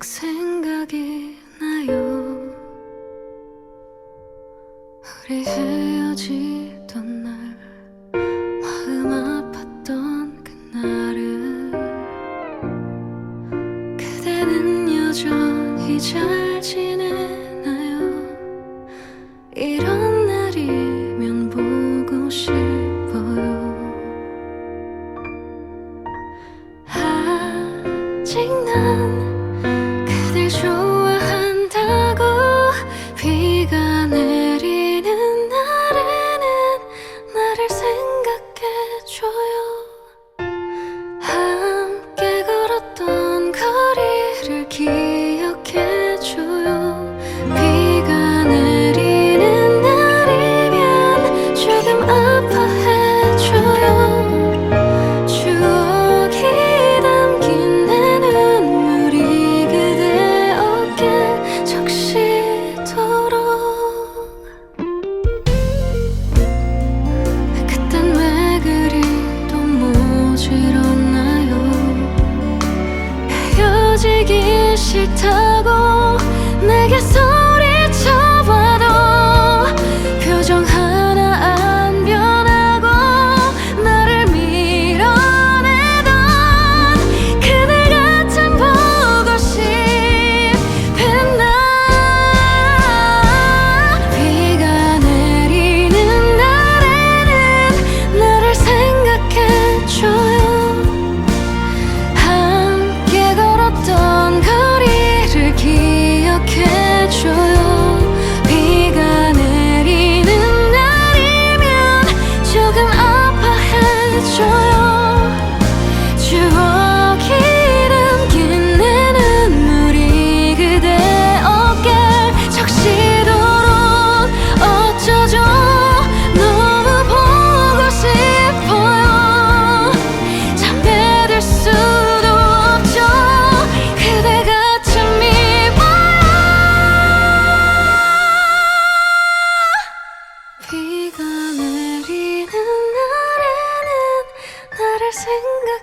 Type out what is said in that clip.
문득 생각이 나요. 우리 헤어지던 날 마음 아팠던 그날을 그대는 여전히 잘 지내 기억해줘요. 비가 내리는 날이면 조금 아파 she took single